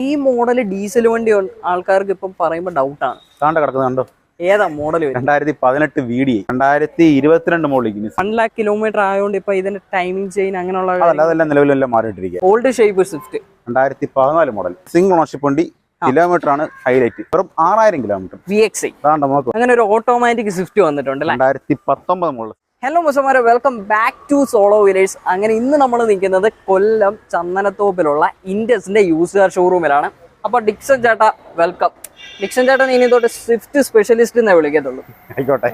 ഈ model diesel വണ്ടി ആൾക്കാർക്ക് ഇപ്പം പറയുമ്പോൾ ഡൗട്ടാണ് കാണ്ട? കിടക്കുന്നുണ്ടോ ഏതാ മോഡൽ രണ്ടായിരത്തി പതിനെട്ട് വി ഡി രണ്ടായിരത്തി ഇരുപത്തിരണ്ട് മോഡലിക്ക് വൺ ലാക്ക് കിലോമീറ്റർ ആയതുകൊണ്ട് ഇപ്പൊ ഇതിന്റെ ടൈമിംഗ് ചെയിൻ അങ്ങനെയുള്ള അതല്ല നിലവിലെല്ലാം മാറിയിട്ടിരിക്കുക ഓൾഡ് ഷേപ്പ് സ്വിഫ്റ്റ് രണ്ടായിരത്തി പതിനാല് മോഡൽ സിംഗിൾ ഓണർഷിപ്പ് വണ്ടി കിലോമീറ്റർ ആണ് ഹൈലൈറ്റ് വെറും ആറായിരം കിലോമീറ്റർ വി എക്സ് അങ്ങനെ ഒരു ഓട്ടോമാറ്റിക് സ്വിഫ്റ്റ് വന്നിട്ടുണ്ട് രണ്ടായിരത്തി പത്തൊമ്പത് model hello മുസമാരെ welcome back to Solo Wheelers അങ്ങനെ ഇന്ന് നമ്മൾ നിൽക്കുന്നത് കൊല്ലം ചന്ദനത്തോപ്പിലുള്ള ഇൻഡസിന്റെ യൂസ് കാർ ഷോറൂമിലാണ് അപ്പോൾ ഡിക്സൺ ചേട്ട വെൽക്കം ഡിക്സൺ ചേട്ടൻ ഇനി തൊട്ട് സ്വിഫ്റ്റ് സ്പെഷ്യലിസ്റ്റ് എന്നേ വിളിക്കത്തുള്ളൂ. ആയിക്കോട്ടെ.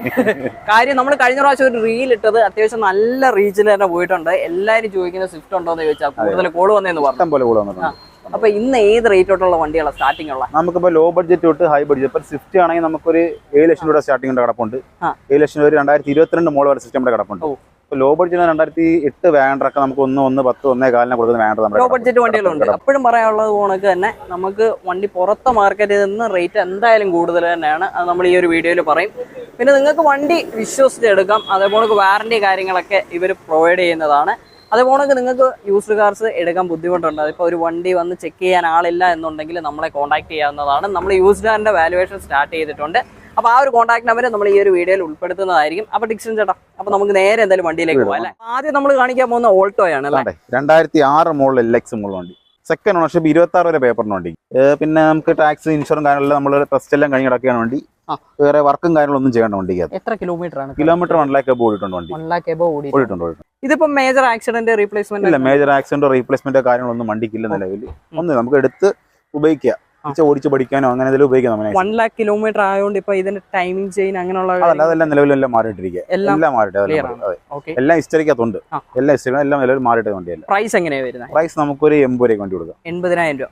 കാര്യം നമ്മൾ കഴിഞ്ഞ പ്രാവശ്യം ഒരു റീൽ ഇട്ടത് അത്യാവശ്യം നല്ല റീച്ചിൽ തന്നെ പോയിട്ടുണ്ട്. എല്ലാവരും ചോദിക്കുന്ന സ്വിഫ്റ്റ് ഉണ്ടോ എന്ന് ചോദിച്ചാൽ കൂടുതൽ കോൾ വന്നേന്ന് പറഞ്ഞു. പോലെ വന്നിട്ടുണ്ട്. അപ്പൊ ഇന്ന് ഏത് റേറ്റ് തൊട്ടുള്ള വണ്ടികളാണ് സ്റ്റാർട്ടിംഗ് ഉള്ള? നമുക്കിപ്പോ ലോ ബഡ്ജറ്റ് തൊട്ട് ഹൈ ബഡ്ജറ്റ് ഇപ്പൊ സ്വിഫ്റ്റ് ആണെങ്കിൽ നമുക്കൊരു ഏഴ് ലക്ഷം രൂപ സ്റ്റാർട്ടിംഗ് കിടപ്പുണ്ട്. ആ. ഏഴ് ലക്ഷം രൂപ രണ്ടായിരത്തി ഇരുപത്തിരണ്ട് മോൾ വരെ സിസ്റ്റം കിടപ്പുണ്ട്. ഇപ്പൊ ലോ ബഡ്ജറ്റ് രണ്ടായിരത്തി എട്ട് വാൻഡറൊക്കെ നമുക്ക് ഒന്ന് ഒന്ന് പത്ത് ഒന്നേ കാലിനെ കൊടുക്കുന്ന വാൻഡർ നമ്മുടെ ലോ ബഡ്ജറ്റ് വണ്ടികളുണ്ട്. എപ്പോഴും പറയാനുള്ളത് കണക്ക് തന്നെ നമുക്ക് വണ്ടി പുറത്തെ മാർക്കറ്റിൽ നിന്ന് റേറ്റ് എന്തായാലും കൂടുതൽ തന്നെയാണ്. അത് നമ്മൾ ഈ ഒരു വീഡിയോയിൽ പറയും. പിന്നെ നിങ്ങൾക്ക് വണ്ടി വിശ്വസിച്ച് എടുക്കാം. അതേപോലെ വാറണ്ടി കാര്യങ്ങളൊക്കെ ഇവർ പ്രൊവൈഡ് ചെയ്യുന്നതാണ്. അതേപോലെ നിങ്ങൾക്ക് യൂസ്ഡ് കാർസ് എടുക്കാൻ ബുദ്ധിമുട്ടുണ്ട്. അതിപ്പോൾ ഒരു വണ്ടി വന്ന് ചെക്ക് ചെയ്യാൻ ആളില്ല എന്നുണ്ടെങ്കിൽ നമ്മളെ കോൺടാക്ട് ചെയ്യാവുന്നതാണ്. നമ്മൾ യൂസ്ഡ് കാറിന്റെ വാലുവേഷൻ സ്റ്റാർട്ട് ചെയ്തിട്ടുണ്ട്. അപ്പോൾ ആ ഒരു കോൺടാക്ട് നമ്പർ നമ്മൾ ഈ ഒരു വീഡിയോയിൽ ഉൾപ്പെടുത്തുന്നതായിരിക്കും. അപ്പോൾ ഡിക്ഷൻ ചേട്ടാ അപ്പോൾ നമുക്ക് നേരെ എന്തായാലും വണ്ടിയിലേക്ക് പോകാം അല്ലേ? ആദ്യം നമ്മൾ കാണിക്കാൻ പോകുന്ന ഓൾട്ടോയാണ് അല്ലേ? രണ്ടായിരത്തി ആറ് മോളിൽ മോൾ വണ്ടി. സെക്കൻഡ് ഓണർഷിപ്പ് ഇരുപത്തി ആറ് വരെ പേപ്പറിന് വണ്ടി. പിന്നെ നമുക്ക് ടാക്സ് ഇൻഷുറൻസ് കാര്യങ്ങളെല്ലാം നമ്മൾ ടെസ്റ്റ് എല്ലാം കഴിഞ്ഞ് കിടക്കുകയാണ് വണ്ടി. വേറെ വർക്കും കാര്യങ്ങളൊന്നും ചെയ്യേണ്ട വണ്ടിക്ക് എത്ര കിലോമീറ്റർ ആണ്? കിലോമീറ്റർ വൺ ലാക്ക് ഓടിയിട്ടുണ്ട് വണ്ടി. വൺ ലാക്ക് എബോ ഓടി ഓടിയിട്ടുണ്ട് ഇതിപ്പോ മേജർ ആക്സിഡന്റ് റീപ്ലേസ്മെന്റ് ഇല്ല മേജർ ആക്സിഡന്റ് റീപ്ലേസ്മെന്റ് കാര്യങ്ങളൊന്നും വണ്ടിക്കില്ല നിലവിൽ ഒന്ന് നമുക്ക് എടുത്ത് ഉപയോഗിക്കാം. ഇച്ചിരി ഓടിച്ച് പഠിക്കാനോ അങ്ങനെ എന്തെങ്കിലും ഉപയോഗിക്കാം വൺ ലാക്ക് കിലോമീറ്റർ ആയതുകൊണ്ട് ഇപ്പൊ ഇതിന്റെ ടൈമിംഗ് ചെയിൻ അങ്ങനെയുള്ള അതല്ല നിലവിലെല്ലാം മാറിയിട്ടിരിക്കുക എല്ലാം മാറിയിട്ട് എല്ലാം ഹിസ്റ്ററിക്കകത്തുണ്ട്. എല്ലാം ഹിസ്റ്ററി എല്ലാം നിലവിൽ മാറിയിട്ട് വണ്ടിയല്ല. പ്രൈസ് എങ്ങനെയാണ് വരുന്നത്? പ്രൈസ് നമുക്കൊരു എൺപത് രൂപയ്ക്ക് വണ്ടി കൊടുക്കാം. എൺപതിനായിരം രൂപ.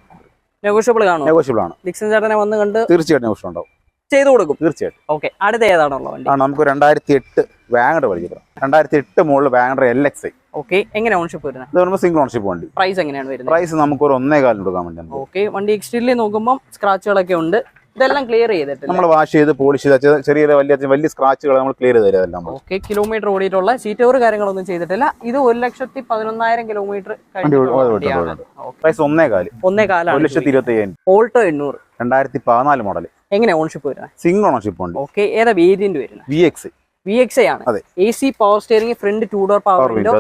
നെഗോഷ്യബിൾ കാണും നെഗോഷ്യബിൾ ആണ്. ലിക്സൻ ചേട്ടനെ വന്ന് കണ്ട് തീർച്ചയായിട്ടും നെഗോഷ്യബിൾ ഉണ്ടാവും. ചെയ്തു കൊടുക്കും. തീർച്ചയായിട്ടും. ഓക്കെ. അടുത്ത ഏതാണുള്ള വണ്ടി? ആണ് നമുക്ക് രണ്ടായിരത്തി എട്ട് വാഗണർ പഠിക്കുന്നത് രണ്ടായിരത്തി എട്ട് മുകളിൽ WagonR L X I okay. എങ്ങനെ ഓൺഷിപ്പ് വരുന്നത്? ഇത് പറയുമ്പോൾ സിംഗിൾ ഓൺഷിപ്പ് വണ്ടി. പ്രൈസ് എങ്ങനെയാണ് വരുന്നത്? പ്രൈസ് നമുക്ക് ഒരു ഒന്നേ കാലം കൊടുക്കാൻ വേണ്ടി. ഓക്കെ. വണ്ടി എക്സ്റ്റീരിയൽ നോക്കുമ്പോൾ സ്ക്രാച്ചുകളൊക്കെ ഉണ്ട്. ഇതെല്ലാം ക്ലിയർ ചെയ്തിട്ട് നമ്മൾ വാഷ് ചെയ്ത് പോളിഷ് ചെയ്ത് ചെറിയ- വലിയ വലിയ സ്ക്രാച്ചുകൾ നമ്മൾ ക്ലിയർ ചെയ്ത് എല്ലാം ഓക്കെ. കിലോമീറ്റർ ഓടിയിട്ടുള്ള സീറ്റ് ഓവർ കാര്യങ്ങളൊന്നും ചെയ്തിട്ടില്ല. ഇത് ഒരു ലക്ഷത്തി പതിനൊന്നായിരം കിലോമീറ്റർ. പ്രൈസ് ഒന്നേ കാൽ. ഒന്നേ ഒരു കാലാണ് ലക്ഷത്തി ഇരുപത്തി അയ്യായിരം. ഓൾട്ടോ എണ്ണൂറ്. രണ്ടായിരത്തി പതിനാല് മോഡൽ എങ്ങനെ ഓൺഷിപ്പ് വരുന്നത് സിംഗിൾ ഓണർഷിപ്പ് ഉണ്ട്. ഓക്കെ ഏതാ വേരിയന്റ് വരുന്നത് വി എക്സ് വി എക്സ് ആണ്. A C power steering front two door power window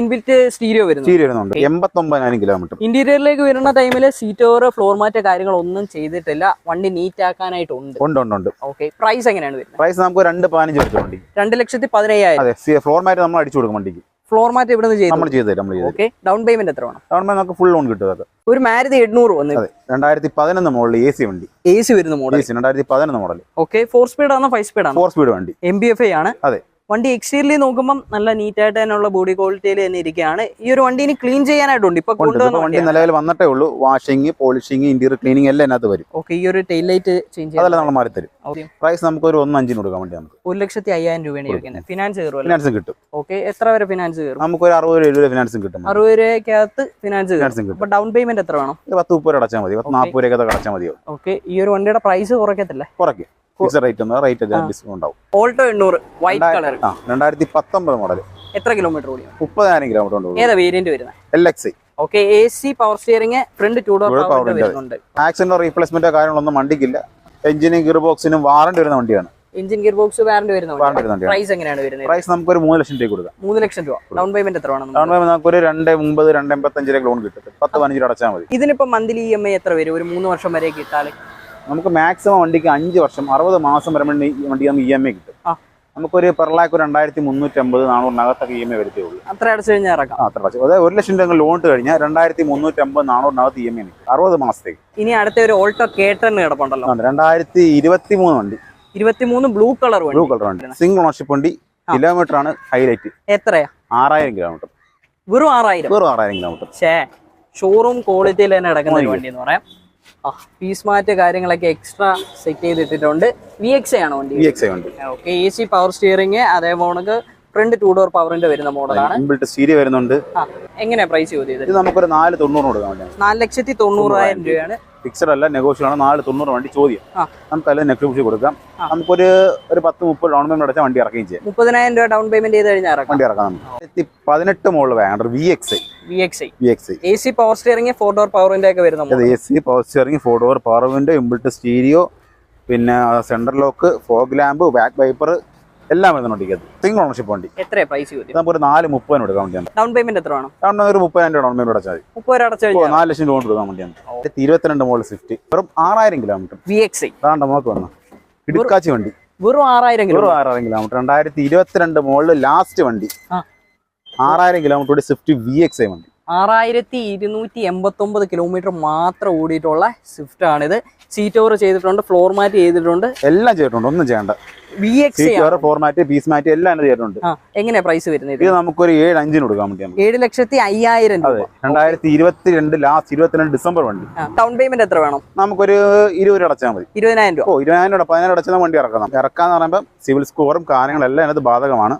inbuilt stereo വരുന്നു സ്റ്റീരിയോ വരുന്നുണ്ട്. എൺപത്തൊമ്പതിനായിരം കിലോമീറ്റർ ഇന്റീരിയറിലേക്ക് വരുന്ന ടൈമിൽ സീറ്റ് ഓവർ ഫ്ലോർ മാറ്റ് കാര്യങ്ങളൊന്നും ചെയ്തിട്ടില്ല. വണ്ടി നീറ്റ് ആക്കാനായിട്ടുണ്ട്. ഉണ്ട് ഉണ്ട് ഉണ്ട്. ഓക്കെ പ്രൈസ് എങ്ങനെയാണ് വരുന്നത് പ്രൈസ് നമുക്ക് രണ്ട് പതിനഞ്ച് വണ്ടി. രണ്ട് ലക്ഷത്തി പതിനയ്യായിരം. ഫ്ലോർ മാറ്റ് നമ്മൾ അടിച്ചു കൊടുക്കും വണ്ടിക്ക്. ഫ്ലോർ മാറ്റ് ഇവിടെ നിന്ന് നമ്മൾ ചെയ്ത് നമ്മൾ ചെയ്ത് ഓക്കെ ഡൗൺ പേയ്മെന്റ് എത്ര വേണം? പേയ്മെന്റ് നമുക്ക് ഫുൾ ലോൺ കിട്ടും അതൊക്കെ ഒരു മാരുതി എണ്ണൂറ് വന്നു രണ്ടായിരത്തി പതിനൊന്ന് മോഡൽ എ സി വണ്ടി. എ സി വരുന്ന മോഡൽ രണ്ടായിരത്തി പതിനൊന്ന് മോഡൽ ഓക്കെ ഫോർ സ്പീഡ് ആണോ ഫൈവ് സ്പീഡ് ആണോ? ഫോർ സ്പീഡ് വണ്ടി. എം ബി എഫ് ഐ ആണ്. അതെ. വണ്ടി എക്സ്റ്റീരിയലി നോക്കുമ്പോൾ നല്ല നീറ്റായിട്ട് തന്നെയുള്ള ബോഡി ക്വാളിറ്റിയിൽ തന്നെ ഇരിക്കുകയാണ്. ഈ ഒരു വണ്ടി ഇനി ക്ലീൻ ചെയ്യാനായിട്ടുണ്ട്. ഇപ്പൊ വണ്ടി നിലവിൽ വന്നിട്ടേ ഉള്ളൂ. വാഷിംഗ് പോളിഷിംഗ് ഇന്റീരിയർ ക്ലീനിങ് എല്ലാം അതിനകത്ത് വരും. ഓക്കെ ഈ ഒരു ടെയിൽ ലൈറ്റ് ചേഞ്ച് അതല്ല നമ്മൾ മാറി തരും പ്രൈസ് നമുക്ക് ഒരു ഒന്ന് അഞ്ചിന് കൊടുക്കാൻ വേണ്ടി നമുക്ക്. ഒരു ലക്ഷത്തി അയ്യായിരം രൂപയാണ് ചോദിക്കുന്നത് ഫിനാൻസ് കയറും ഫിനാൻസ് കിട്ടും. ഓക്കെ എത്ര വരെ ഫിനാൻസ് കയറും? നമുക്ക് ഒരു അറുപത് രൂപ ഫിനാൻസും കിട്ടും അറുപത് രൂപയ്ക്കകത്ത് ഫിനാൻസ് കിട്ടും. അപ്പൊ ഡൗൺ പേയ്മെന്റ് എത്ര വേണം? പത്ത് മുപ്പത് രൂപ അടച്ചാൽ മതി. പത്ത് നാൽപ്പത് രൂപയൊക്കെ അടച്ചാൽ മതിയോ ഓക്കെ ഈ ഒരു വണ്ടിയുടെ പ്രൈസ് കുറയ്ക്കത്തില്ലേ? കുറയ്ക്കും. ഫിക്സ് റേറ്റ് ഒന്ന് റേറ്റ് ഡിസ്കൗണ്ട് ഉണ്ടാവും. ഓൾട്ടോ എണ്ണൂറ് വൈറ്റ് കളർ ആ രണ്ടായിരത്തി പത്തൊമ്പത് മോഡൽ എത്ര കിലോമീറ്റർ ഓടി മുപ്പതിനായിരം കിലോമീറ്റർ ഉണ്ട് ഏതാ വേരിയന്റ് വരുന്നത് L X okay A C power steering front two door power. വരുന്നുണ്ട് ആക്സിഡന്റോ റീപ്ലേസ്മെന്റോ കാര്യങ്ങളൊന്നും വണ്ടിക്കില്ല. എഞ്ചിനും ഗിയർ ബോക്സിനും വാറണ്ടി വരുന്ന വണ്ടിയാണ്. എഞ്ചിൻ ഗിയർ ബോക്സ് വാറണ്ടി വരുന്ന പ്രൈസ് എങ്ങനെയാണ് വരുന്നത്? പ്രൈസ് നമുക്ക് ഒരു മൂന്ന് ലക്ഷം രൂപ കൊടുക്കാം. മൂന്ന് ലക്ഷം രൂപ. ഡൗൺ പേയ്മെന്റ് എത്ര വേണം ഡൗൺ പേയ്മെന്റ് നമുക്ക് ഒരു രണ്ട് ഒമ്പത് രണ്ട് എൺപത്തഞ്ചിലേക്ക് ലോൺ കിട്ടും. പത്ത് പതിനഞ്ച് രൂപ അടച്ചാൽ മതി. ഇതിനിപ്പോ മന്ത്ലി ഇ എം ഐ എത്ര വരും? ഒരു മൂന്ന് വർഷം വരെ കിട്ടാൽ നമുക്ക് മാക്സിമം വണ്ടിക്ക് അഞ്ച് വർഷം അറുപത് മാസം വരെ വണ്ടി നമുക്ക് ഇ എം ഐ കിട്ടും. നമുക്കൊരു പെർ ലാക്ക് ഒരു രണ്ടായിരത്തി മുന്നൂറ്റമ്പത് നാനൂറിനകത്തൊക്കെ ഇ എം ഐ വരുത്തേ ഉള്ളൂ. അത്ര അടച്ചു കഴിഞ്ഞാൽ ഇറക്കാം. അത്ര അടച്ചു. അതായത് ഒരു ലക്ഷം രൂപ ലോൺ ഇട്ട് കഴിഞ്ഞാൽ രണ്ടായിരത്തി മുന്നൂറ്റി അമ്പത് നാനൂറിനകത്ത് ഇ എം ഐ നിൽക്കും അറുപത് മാസത്തേക്ക്. ഇനി അടുത്ത ഒരു ഓൾട്ടോ കേട്ടറിന് കിടപ്പുണ്ടല്ലോ. രണ്ടായിരത്തി ഇരുപത്തി മൂന്ന് വണ്ടി. ഇരുപത്തിമൂന്ന് ബ്ലൂ കളർ ബ്ലൂ കളർ വണ്ടി. സിംഗിൾ ഓണർഷിപ്പ് വണ്ടി. കിലോമീറ്റർ ആണ് ഹൈലൈറ്റ്. എത്രയാ? ആറായിരം കിലോമീറ്റർ വെറും ആറായിരം. വെറും ആറായിരം കിലോമീറ്റർ ഷോറൂം ക്വാളിറ്റിയിൽ തന്നെ കിടക്കുന്ന ഒരു വണ്ടി. എന്ന് പറയാം. പീസ് മാറ്റ് കാര്യങ്ങളൊക്കെ എക്സ്ട്രാ സെറ്റ് ചെയ്തിട്ടിട്ടുണ്ട്. വി എക്സ് ആണ് വണ്ടി? വി എക്സ് ഉണ്ട് വണ്ടി. Okay A C power steering അതേപോലെ ഫ്രണ്ട് ടൂ ഡോർ പവറിന്റെ വരുന്ന മോഡലാണ് ഇൻബിൽറ്റ് വരുന്നുണ്ട്. എങ്ങനെയാ പ്രൈസ് ചോദ്യം നമുക്കൊരു നാല് തൊണ്ണൂറ് കൊടുക്കാൻ നാല് ലക്ഷത്തി തൊണ്ണൂറായിരം രൂപയാണ്. ഫിക്സഡ് അല്ല നെഗോഷ്യൽ ആണ്. നാല് തൊണ്ണൂറ് വണ്ടി ചോദ്യം. ആ. നമുക്ക് അതിൽ നെഗോഷ്യൽ കൊടുക്കാം. നമുക്കൊരു ഒരു പത്ത് മുപ്പത് ഡൗൺ പേയ്മെന്റ് അടച്ചാൽ വണ്ടി ഇറക്കുകയും ചെയ്യാം. മുപ്പതിനായിരം രൂപ ഡൗൺ പേയ്മെന്റ് ചെയ്ത് കഴിഞ്ഞാൽ വണ്ടി ഇറക്കാം നമുക്ക്. പതിനെട്ട് മുകളിൽ വേണ്ട V X V X V X A C power steering four door പവറിന്റെ ഒക്കെ വരുന്നത് A C power steering four door power window inbuilt stereo പിന്നെ central lock fog lamp back wiper എല്ലാം വരുന്ന വണ്ടിക്ക് സിംഗിൾ ഓണർഷിപ്പ് വണ്ടി. എത്ര പ്രൈസ് നമുക്ക് ഒരു നാല് മുപ്പതിന് കൊടുക്കാൻ വേണ്ടിയാണ്. ഡൗൺ പേയ്മെന്റ് എത്ര വേണം കാരണം ഒരു മുപ്പതിനായിരം രൂപ ഡൗൺ പേയ്മെന്റ് അടച്ചാൽ മതി. മുപ്പത് അടച്ചാൽ നാല് ലക്ഷം ലോൺ കൊടുക്കാൻ വേണ്ടിയാണ്. ഇരുപത്തിരണ്ട് മുകളിൽ സ്വിഫ്റ്റ് വെറും ആറായിരം കിലോമീറ്റർ വി എക്സ് അതാണ്ട് നമുക്ക് വന്നു. ഇടുക്കാച്ചി വണ്ടി. വെറും ആറായിരം വെറും ആറായിരം കിലോമീറ്റർ രണ്ടായിരത്തി ഇരുപത്തിരണ്ട് മോളിൽ ലാസ്റ്റ് വണ്ടി. ആറായിരം kilometre Swift V X I വണ്ടി. ആറായിരത്തി ഇരുന്നൂറ്റി എൺപത്തി ഒമ്പത് കിലോമീറ്റർ മാത്രം ഓടിയിട്ടുള്ള സ്വിഫ്റ്റ് ആണിത് സീറ്റ് ഓവർ ചെയ്തിട്ടുണ്ട് ഫ്ലോർ മാറ്റ് ചെയ്തിട്ടുണ്ട്. എല്ലാം ചെയ്തിട്ടുണ്ട് ഒന്നും ചെയ്യണ്ട. V X floor mat piece mat എല്ലാം ചെയ്തിട്ടുണ്ട്. എങ്ങനെയാ പ്രൈസ് വരുന്നത് ഇത്? നമുക്കൊരു ഏഴ് അഞ്ചിന് കൊടുക്കാൻ വേണ്ടി ഏഴ് ലക്ഷത്തി അയ്യായിരം രൂപ. രണ്ടായിരത്തി ഇരുപത്തി രണ്ട് ലാസ്റ്റ് ഇരുപത്തിരണ്ട് ഡിസംബർ വണ്ടി. ടൗൺ പേയ്മെന്റ് എത്ര വേണം? നമുക്കൊരു ഇരുപത് രൂപ അടച്ചാൽ മതി. ഇരുപതിനായിരം രൂപ. ഓ ഇരുപതിനായിരം രൂപ പതിനായിരം അടച്ചാൽ വണ്ടി ഇറക്കണം. ഇറക്കാന്ന് പറയുമ്പോൾ സിവിൽ സ്കോറും കാര്യങ്ങളെല്ലാം അതിനകത്ത് ബാധകമാണ്.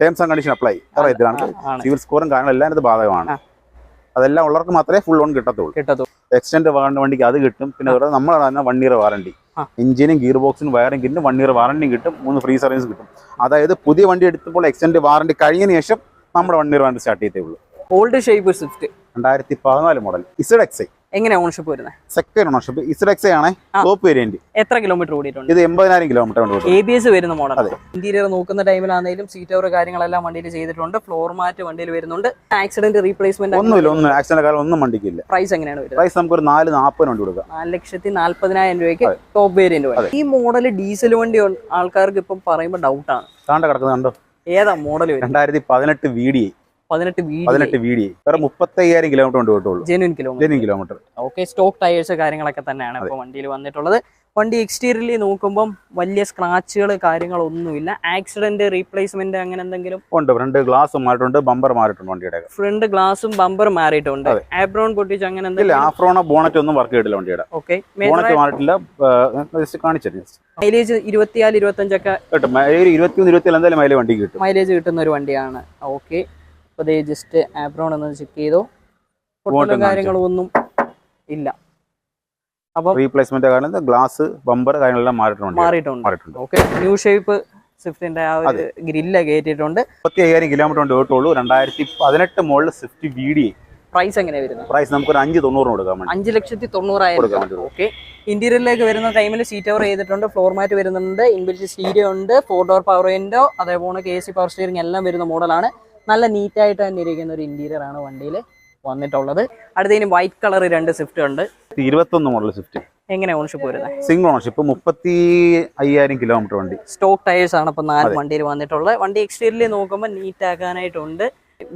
ടേംസ് ആൻഡ് കണ്ടീഷൻ അപ്ലൈ ആണ്. സിവിൽ സ്കോറും കാര്യങ്ങളെല്ലാം അതിനകത്ത് ബാധകമാണ്. അതെല്ലാം ഉള്ളവർക്ക് മാത്രമേ ഫുൾ ലോൺ കിട്ടത്തുള്ളൂ. കിട്ടത്തുള്ളൂ. എക്സ്റ്റൻഡ് വാറണ്ടി വണ്ടിക്ക് അത് കിട്ടും. പിന്നെ അതുപോലെ നമ്മൾ തന്നെ വൺ ഇയർ വാറണ്ടി എഞ്ചിനും ഗിയർ ബോക്സിനും വയറും കിട്ടും വൺ ഇയർ വാറണ്ടിയും കിട്ടും. മൂന്ന് ഫ്രീ സർവീസ് കിട്ടും. അതായത് പുതിയ വണ്ടി എടുത്തപ്പോൾ എക്സ്റ്റൻഡ് വാറണ്ടി കഴിഞ്ഞതിന് ശേഷം നമ്മുടെ വൺ ഇയർ വാറണ്ടി സ്റ്റാർട്ട് ചെയ്തേ ഉള്ളൂ. ഓൾഡ് ഷേപ്പ് സ്വിഫ്റ്റ് രണ്ടായിരത്തി പതിനാല് മോഡൽ ഇസഡ് എക്സ് എങ്ങനെ ഓണർഷിപ്പ് വരുന്നത് സെക്കൻഡ് ഓണർഷിപ്പ് എക്സ് ആണ് ടോപ്പ് വേരിയന്റ് എത്ര കിലോമീറ്റർ ഓടിയിട്ടുണ്ട്? ഇത് എൺപതിനായിരം കിലോമീറ്റർ ഉണ്ട് എ ബി എസ് വരുന്ന മോഡൽ. ഇന്റീരിയർ നോക്കുന്ന ടൈമിലാണെങ്കിലും സീറ്റ് ഓവർ കാര്യങ്ങളെല്ലാം വണ്ടിയിൽ ചെയ്തിട്ടുണ്ട്. ഫ്ലോർ മാറ്റ് വണ്ടിയിൽ വരുന്നുണ്ട്. ആക്സിഡന്റ് റീപ്ലേസ്മെന്റ് ഒന്നുമില്ല ഒന്നും ആക്സിഡന്റ് കാലം ഒന്നും വണ്ടിക്കില്ല. പ്രൈസ് എങ്ങനെയാണ് വരുന്നത്? പ്രൈസ് നമുക്ക് ഒരു നാല് നാൽപ്പത് വണ്ടി കൊടുക്കാം. നാല് ലക്ഷത്തി നാല്പതിനായിരം രൂപയ്ക്ക് ടോപ്പ് വേരിയന്റ് വരും ഈ മോഡൽ ഡീസൽ വണ്ടി ആൾക്കാർക്ക് ഇപ്പം പറയുമ്പോൾ ഡൗട്ടാണ് താണ്ട കിടക്കുന്നുണ്ടോ ഏതാ മോഡൽ രണ്ടായിരത്തി പതിനെട്ട് വി ഡി പതിനെട്ട് പതിനെട്ട് വി ഡി വേറെ മുപ്പത്തയ്യായിരം കിലോമീറ്റർ കൊണ്ട് പോയിട്ടുള്ളൂ genuine kilometre genuine kilometre okay stock tyres കാര്യങ്ങളൊക്കെ തന്നെയാണ് ഇപ്പോൾ വണ്ടിയിൽ വന്നിട്ടുള്ളത്. വണ്ടി എക്സ്റ്റീരിയറിൽ നോക്കുമ്പോൾ വലിയ സ്ക്രാച്ചുകൾ കാര്യങ്ങളൊന്നുമില്ല. ആക്സിഡന്റ് റീപ്ലേസ്മെന്റ് അങ്ങനെ എന്തെങ്കിലും? ഉണ്ട്. ഫ്രണ്ട് ഗ്ലാസ് മാറിയിട്ടുണ്ട്. ബമ്പർ മാറിയിട്ടുണ്ട് വണ്ടിയുടെ ഫ്രണ്ട് ഗ്ലാസും ബമ്പർ മാറിയിട്ടുണ്ട്. ആബ്രോൺ പൊട്ടിച്ച് അങ്ങനെ എന്തെങ്കിലും? ആഫ്രോണ ബോണറ്റ് ഒന്നും വർക്ക് ചെയ്തില്ല വണ്ടിയുടെ. ഓക്കെ ബോണറ്റ് മാറിയിട്ടില്ല. ജസ്റ്റ് കാണിച്ചു മൈലേജ് ഇരുപത്തിനാല് ഇരുപത്തഞ്ചൊക്കെ കേട്ടോ. ഇരുപത്തിമൂന്ന് ഇരുപത്തിനാല് എന്തായാലും മൈലേജ് വണ്ടി കിട്ടും. മൈലേജ് കിട്ടുന്ന ഒരു വണ്ടിയാണ്. ഓക്കെ അപ്പോൾ ദേ ജസ്റ്റ് ആപ്രോൺ ഒന്ന് ചെക്ക് ചെയ്തോ. പൊട്ടലും കാര്യങ്ങളൊന്നും ഇല്ല. അപ്പോൾ റീപ്ലേസ്മെന്റ് കാരണം ഗ്ലാസ് ബമ്പർ കാര്യങ്ങളെല്ലാം മാറിയിട്ടുണ്ട്. മാറിയിട്ടുണ്ട്. ഓക്കെ ന്യൂ ഷേപ്പ് സ്വിഫ്റ്റിന്റെ ആ ഒരു ഗ്രില്ല കയറ്റിയിട്ടുണ്ട്. മുപ്പത്തി അയ്യായിരം കിലോമീറ്റർ കൊണ്ട് കേട്ടുള്ളൂ രണ്ടായിരത്തി പതിനെട്ട് മുകളിൽ സ്വിഫ്റ്റ് വി ഡി പ്രൈസ് എങ്ങനെ വരുന്നത് പ്രൈസ് നമുക്കൊരു അഞ്ച് തൊണ്ണൂറിന് കൊടുക്കാൻ വേണ്ടി. അഞ്ച് ലക്ഷത്തി തൊണ്ണൂറായിരം ഓക്കെ ഇന്റീരിയറിലേക്ക് വരുന്ന ടൈമിൽ സീറ്റ് ഓവർ ചെയ്തിട്ടുണ്ട്. ഫ്ലോർ മാറ്റ് വരുന്നുണ്ട്. ഇൻബിൽറ്റ് സ്റ്റീരിയോ ഉണ്ട്. ഫോർ ഡോർ പവർ വിൻഡോ അതേപോലെ കെ സി പവർ സ്റ്റിയറിംഗ് എല്ലാം വരുന്ന മോഡലാണ് നല്ല നീറ്റായിട്ട് തന്നെ ഇരിക്കുന്ന ഒരു ഇന്റീരിയർ ആണ് വണ്ടിയിൽ വന്നിട്ടുള്ളത്. അടുത്തതിന് വൈറ്റ് കളർ രണ്ട് സ്വിഫ്റ്റ് ഉണ്ട്. ഇരുപത്തൊന്ന് മോഡൽ സ്വിഫ്റ്റ് എങ്ങനെ ഓണർഷിപ്പ് വരുന്നത്? സിംഗിൾ ഓണർഷിപ്പ് മുപ്പത്തി അയ്യായിരം കിലോമീറ്റർ വണ്ടി. സ്റ്റോക്ക് ടയേഴ്സ് ആണ് ഇപ്പൊ നാല് വണ്ടിയിൽ വന്നിട്ടുള്ളത്. വണ്ടി എക്സ്റ്റീരിയർ നോക്കുമ്പോൾ നീറ്റ് ആക്കാനായിട്ടുണ്ട്.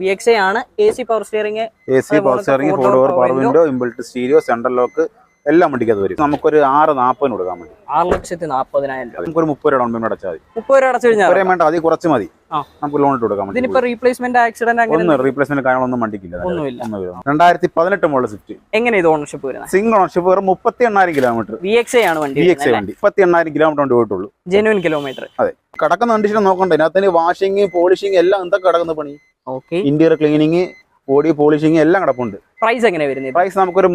വി എക്സ് ആണ്. A C power steering A C power steering four door power window inbuilt stereo central lock എല്ലാം വണ്ടിക്ക് അത് വരും. നമുക്കൊരു ആറ് നാൽപ്പതിന് കൊടുക്കാൻ വേണ്ടി. ആറ് ലക്ഷത്തി നാൽപ്പതിനായിരം രൂപ. നമുക്കൊരു മുപ്പത് രൂപ ഡൗൺ പേയ്മെന്റ് അടച്ചാൽ മതി. മുപ്പത് രൂപ അടച്ചു കഴിഞ്ഞാൽ വേണ്ട അതിൽ കുറച്ച് മതി. നമുക്ക് ലോൺ ഇട്ട് കൊടുക്കാൻ വേണ്ടി ഇതിനിപ്പോ റീപ്ലേസ്മെന്റ് ആക്സിഡന്റ് ഒന്നും റീപ്ലേസ്മെന്റ് കാര്യങ്ങളൊന്നും വണ്ടിക്കില്ല. ഒന്നുമില്ല. രണ്ടായിരത്തി പതിനെട്ട് മോഡൽ സ്വിഫ്റ്റ്. എങ്ങനെ ഇത് ഓണർഷിപ്പ് വരുന്നത് സിംഗിൾ ഓണർഷിപ്പ് വെറും മുപ്പത്തി എണ്ണായിരം കിലോമീറ്റർ വി എക്സ് ആണ് വണ്ടി വി എക്സ് വണ്ടി. മുപ്പത്തി എണ്ണായിരം കിലോമീറ്റർ കൊണ്ട് പോയിട്ടുള്ളൂ. ജെനുവൻ കിലോമീറ്റർ അതെ. കിടക്കുന്ന കണ്ടീഷൻ നോക്കണ്ടേ. അതിന് വാഷിംഗ് പോളിഷിംഗ് എല്ലാം എന്താ കിടക്കുന്ന പണി. ഇന്റീരിയർ ക്ലീനിങ് ബോഡി പോളിഷിങ് എല്ലാം കിടപ്പുണ്ട്. പ്രൈസ് എങ്ങനെ വരുന്നത്? പ്രൈസ് നമുക്കൊരു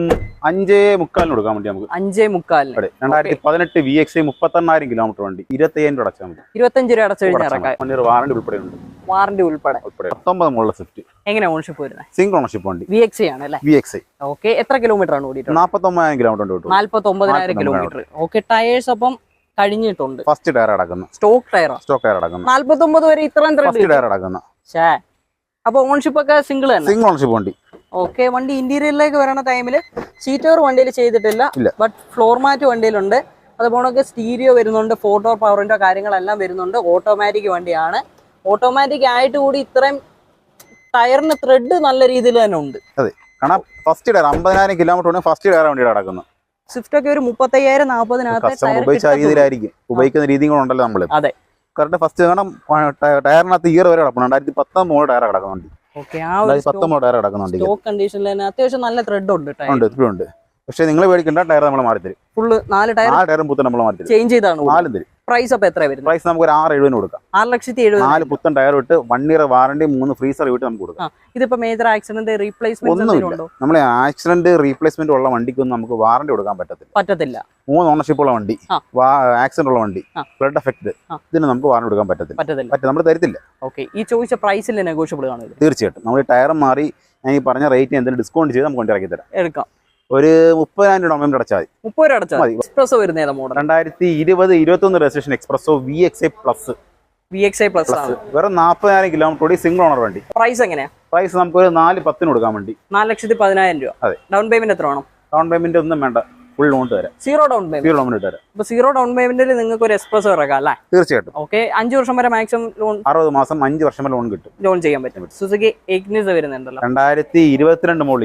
അഞ്ചേ മുക്കാലിന് കൊടുക്കാൻ വേണ്ടി നമുക്ക്. അഞ്ചേ മുക്കാലിന്. അതെ രണ്ടായിരത്തി പതിനെട്ട് വി എക്സ് മുപ്പത്തെണ്ണായിരം കിലോമീറ്റർ വണ്ടി. ഇരുപത്തി അയ്യായിരം രൂപ അടച്ചാൽ മതി. ഇരുപത്തഞ്ച് രൂപ അടച്ചു കഴിഞ്ഞാൽ വാറണ്ടി ഉൾപ്പെടെ ഉണ്ട് വാറണ്ടി ഉൾപ്പെടെ. ഉൾപ്പെടെ. പത്തൊമ്പത് മുകളിലെ സ്വിഫ്റ്റ് എങ്ങനെ ഓണർഷിപ്പ് വരുന്നത്? സിംഗിൾ ഓണർഷിപ്പ് വണ്ടി. വി എക്സ് ആണ് അല്ലേ? വി എക്സ് ഓക്കെ എത്ര കിലോമീറ്റർ ആണ് ഓടിയിട്ടുള്ളത്? നാൽപ്പത്തൊമ്പതിനായിരം കിലോമീറ്റർ ഉണ്ട് നാൽപ്പത്തൊമ്പതിനായിരം ഒമ്പതിനായിരം 49,000 കിലോമീറ്റർ ഓക്കെ ടയേഴ്സ് അപ്പം കഴിഞ്ഞിട്ടുണ്ട്. ഫസ്റ്റ് ടയർ അടക്കുന്ന. സ്റ്റോക്ക് ടയർ സ്റ്റോക്ക് ടയർ അടക്കുന്ന. നാല്പത്തി ഒമ്പത് വരെ ഇത്രയും ടയർ അടക്കുന്ന. അപ്പൊ ഓൺഷിപ്പ് ഒക്കെ സിംഗിൾ തന്നെ? സിംഗിൾ ഓൺഷിപ്പ് വണ്ടി. ഓക്കെ വണ്ടി ഇന്റീരിയറിലേക്ക് വരണ ടൈമിൽ സീറ്റോർ വണ്ടിയിൽ ചെയ്തിട്ടില്ല. ബട്ട് ഫ്ലോർ മാറ്റ് വണ്ടിയിലുണ്ട്. അതുപോലെ സ്റ്റീരിയോ വരുന്നുണ്ട് ഫോട്ടോ പവറിന്റെ കാര്യങ്ങളെല്ലാം വരുന്നുണ്ട്. ഓട്ടോമാറ്റിക് വണ്ടിയാണ്. ഓട്ടോമാറ്റിക് ആയിട്ട് കൂടി ഇത്രയും ടയറിന് ത്രെഡ് നല്ല രീതിയിൽ തന്നെ ഉണ്ട്. അതെ. കാരണം ഫസ്റ്റ് ടയർ അമ്പതിനായിരം കിലോമീറ്റർ ഫസ്റ്റ് ടയർ വണ്ടിയുടെ അടക്കുന്നത്. സ്വിഫ്റ്റ് ഒക്കെ ഒരു മുപ്പത്തയ്യായിരം നാൽപ്പതിനകത്ത് രീതിയിലായിരിക്കും. ഉപയോഗിക്കുന്ന രീതിയും കൂടെ ഉണ്ടല്ലോ നമ്മൾ അതെ. കറക്റ്റ് ഫസ്റ്റ് കാണാം ടയറിനകത്ത് ഇയർ വരെ കിടക്കണം രണ്ടായിരത്തി പത്താം മോൾ ടയർ കിടക്കുന്ന വണ്ടി. രണ്ടായിരത്തി പത്തൊമ്പത് ടയർ കിടക്കുന്ന വണ്ടി. സ്റ്റോക്ക് കണ്ടീഷനിൽ അത്യാവശ്യം നല്ല ത്രെഡ് ഉണ്ട് ഉണ്ട് ഉണ്ട്. പക്ഷേ നിങ്ങൾ മേടിക്കേണ്ട ടയർ നമ്മൾ മാറി തരും ഫുള്ള് നാല് ടയർ ആ ടയറും പുത്തൻ നമ്മൾ മാറി തരും ചേഞ്ച് ചെയ്താണ്. നാലും തരും. പ്രൈസ് അപ്പൊ എത്ര വരുന്നത്? പ്രൈസ് നമുക്ക് ഒരു ആറ് എഴുപതിന് കൊടുക്കാം. ആറ് ലക്ഷത്തി എഴുപത് നാല് പുത്തൻ ടയർ ഇട്ട് വൺ ഇയർ വാറണ്ടി മൂന്ന് ഫ്രീസർ വിട്ട് നമുക്ക് കൊടുക്കാം. ഇതിപ്പോ മേജർ ആക്സിഡന്റ് റീപ്ലേസ്മെന്റ് ഒന്നുമില്ല. നമ്മളെ ആക്സിഡന്റ് റീപ്ലേസ്മെന്റ് ഉള്ള വണ്ടിക്കൊന്നും നമുക്ക് വാറണ്ടി കൊടുക്കാൻ പറ്റത്തില്ല. പറ്റത്തില്ല. മൂന്ന് ഓണർഷിപ്പ് ഉള്ള വണ്ടി ആക്സിഡന്റ് ഉള്ള വണ്ടി ബ്ലഡ് ഫ്ലഡ് എഫക്ട് ഇതിന് നമുക്ക് വാറണ്ടി കൊടുക്കാൻ പറ്റത്തില്ല. പറ്റത്തില്ല. പറ്റും നമ്മൾ തരത്തില്ല. ഓക്കെ ഈ ചോദിച്ച പ്രൈസിൽ നെഗോഷ്യബിൾ കാണില്ല തീർച്ചയായിട്ടും. നമ്മൾ ടയർ മാറി ഞാൻ ഈ പറഞ്ഞ റേറ്റ് എന്തെങ്കിലും ഡിസ്കൗണ്ട് ചെയ്ത് നമുക്ക് വണ്ടി ഇറക്കി തരാം. എടുക്കാം. ഒരു മുപ്പതിനായിരം രൂപ അമൗണ്ട് അടച്ചാൽ മതി. മുപ്പത് രൂപ അടച്ചാൽ മതി. എക്സ്പ്രസോ വരുന്ന ഏതാ മോഡൽ രണ്ടായിരത്തി ഇരുപത് ഇരുപത്തി ഒന്ന് registration Espresso V X I plus V X I plus വെറും നാൽപ്പതിനായിരം കിലോമീറ്റർ കൂടി സിംഗിൾ ഓണർ വണ്ടി. പ്രൈസ് എങ്ങനെയാ? പ്രൈസ് നമുക്ക് ഒരു നാല് പത്തിന് കൊടുക്കാൻ വേണ്ടി. നാല് ലക്ഷത്തി പതിനായിരം രൂപ. അതെ. ഡൗൺ പേയ്മെന്റ് എത്ര വേണം? ഡൗൺ പേയ്മെന്റ് ഒന്നും വേണ്ട. ഫുൾ ലോൺ തരാം zero down payment zero loan തരാം അപ്പൊ സീറോ ഡൗൺ പേയ്മെന്റിൽ നിങ്ങൾക്ക് ഒരു എക്സ്പ്രസ് ഇറക്കാം അല്ലേ? തീർച്ചയായിട്ടും. ഓക്കെ അഞ്ച് വർഷം വരെ മാക്സിമം ലോൺ അറുപത് മാസം അഞ്ച് വർഷം ലോൺ കിട്ടും. ലോൺ ചെയ്യാൻ പറ്റും. സുസുക്കി എഗ്നിസ് വരുന്നുണ്ടല്ലോ. രണ്ടായിരത്തി ഇരുപത്തിരണ്ട് മോളിൽ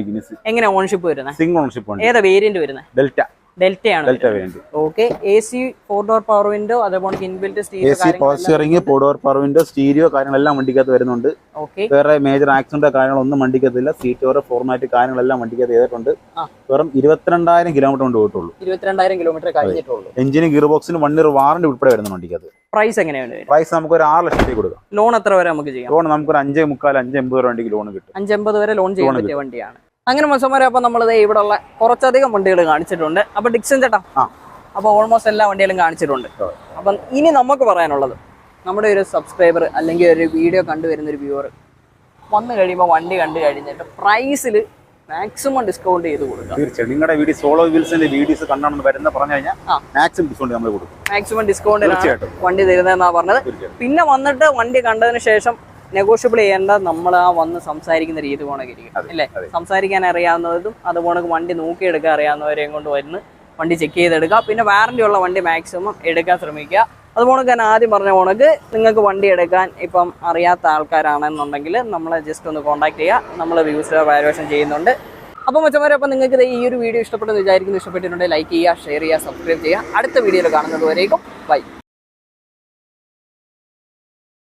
എങ്ങനെ ഓൺഷിപ്പ് വരുന്നത് സിംഗിൾ ഓൺഷിപ്പ് ഏതാ വേരിയന്റ് വരുന്നത് ഡെൽറ്റ ഡെൽറ്റയാണ്. ഡെൽറ്റ വേണ്ടി. Okay. A C four door power window അതേപോലെ inbuilt A C power steering door power window stereo കാര്യങ്ങളെല്ലാം വണ്ടിക്കകത്ത് വരുന്നുണ്ട്. ഓക്കെ. വേറെ മേജർ ആക്സിഡന്റ് കാര്യങ്ങളൊന്നും വണ്ടിക്കത്തില്ല സീറ്റ് ഓരോ ഫോർമാറ്റ് കാര്യങ്ങളെല്ലാം വണ്ടിക്കകത്ത് ചെയ്തിട്ടുണ്ട്. വെറും ഇരുപത്തിരണ്ടായിരം കിലോമീറ്റർ കൊണ്ട് പോയിട്ടുള്ളൂ. ഇരുപത്തിരണ്ടായിരം കിലോമീറ്റർ കഴിഞ്ഞിട്ടുള്ളൂ. എഞ്ചിന് ഗിയർ ബോക്സിന് വൺ ഇയർ വാറണ്ടി ഉൾപ്പെടെ വരുന്ന വണ്ടിക്കകത്ത്. പ്രൈസ് എങ്ങനെയാണ് പ്രൈസ് നമുക്ക് ഒരു ആറ് ലക്ഷത്തേക്ക് കൊടുക്കാം. ലോൺ എത്ര വരെ നമുക്ക് ചെയ്യാം? ലോൺ നമുക്ക് ഒരു അഞ്ചേ മുക്കാൽ അഞ്ച് എൺപത് രൂപ വണ്ടിക്ക് ലോൺ കിട്ടും. അഞ്ചമ്പത് വരെ ലോൺ ചെയ്യാൻ പറ്റിയ വണ്ടിയാണ്. അങ്ങനെ മത്സവരെ അപ്പൊ നമ്മൾ ഇവിടെ ഉള്ള കുറച്ചധികം വണ്ടികൾ കാണിച്ചിട്ടുണ്ട്. അപ്പൊ ഡിക്സൻ ചേട്ടാ. അപ്പൊ ഓൾമോസ്റ്റ് എല്ലാ വണ്ടികളും കാണിച്ചിട്ടുണ്ട്. അപ്പം ഇനി നമുക്ക് പറയാനുള്ളത് നമ്മുടെ ഒരു സബ്സ്ക്രൈബർ അല്ലെങ്കിൽ ഒരു വീഡിയോ കണ്ടുവരുന്ന ഒരു വ്യൂവർ വന്നു കഴിയുമ്പോൾ വണ്ടി കണ്ടു കഴിഞ്ഞിട്ട് പ്രൈസിൽ മാക്സിമം ഡിസ്കൗണ്ട് ചെയ്ത് കൊടുക്കുക തീർച്ചയായും നിങ്ങളുടെ വീഡിയോ സോളോ വീൽസിന്റെ വീഡിയോസ് കണ്ടാണെന്ന് വരുന്ന പറഞ്ഞു കഴിഞ്ഞാൽ മാക്സിമം ഡിസ്കൗണ്ട് നമ്മൾ കൊടുക്കും. മാക്സിമം ഡിസ്കൗണ്ട് വണ്ടി തരുന്നതെന്നാണ് പറഞ്ഞത്. പിന്നെ വന്നിട്ട് വണ്ടി കണ്ടതിന് ശേഷം നെഗോഷ്യബിൾ ചെയ്യേണ്ട നമ്മൾ ആ വന്ന് സംസാരിക്കുന്ന രീതി പോണക്കിരിക്കും അല്ലേ. സംസാരിക്കാൻ അറിയാവുന്നതും അതുപോലെ വണ്ടി നോക്കിയെടുക്കാൻ അറിയാവുന്നവരെയും കൊണ്ട് വരുന്ന വണ്ടി ചെക്ക് ചെയ്തെടുക്കുക. പിന്നെ വാറണ്ടി ഉള്ള വണ്ടി മാക്സിമം എടുക്കാൻ ശ്രമിക്കുക. അതുപോലെ ഞാൻ ആദ്യം പറഞ്ഞ ഉണക്ക് നിങ്ങൾക്ക് വണ്ടി എടുക്കാൻ ഇപ്പം അറിയാത്ത ആൾക്കാരാണെന്നുണ്ടെങ്കിൽ നമ്മളെ ജസ്റ്റ് ഒന്ന് കോൺടാക്ട് ചെയ്യുക. നമ്മൾ വ്യൂസ് വാലുവേഷൻ ചെയ്യുന്നുണ്ട്. അപ്പോൾ മച്ചമാരെ അപ്പം നിങ്ങൾക്ക് ഈ ഒരു വീഡിയോ ഇഷ്ടപ്പെട്ടെന്ന് വിചാരിക്കുന്നു. ഇഷ്ടപ്പെട്ടിട്ടുണ്ടെങ്കിൽ ലൈക്ക് ചെയ്യുക ഷെയർ ചെയ്യുക സബ്സ്ക്രൈബ് ചെയ്യുക. അടുത്ത വീഡിയോയിൽ കാണുന്നത് വരേക്കും ബൈ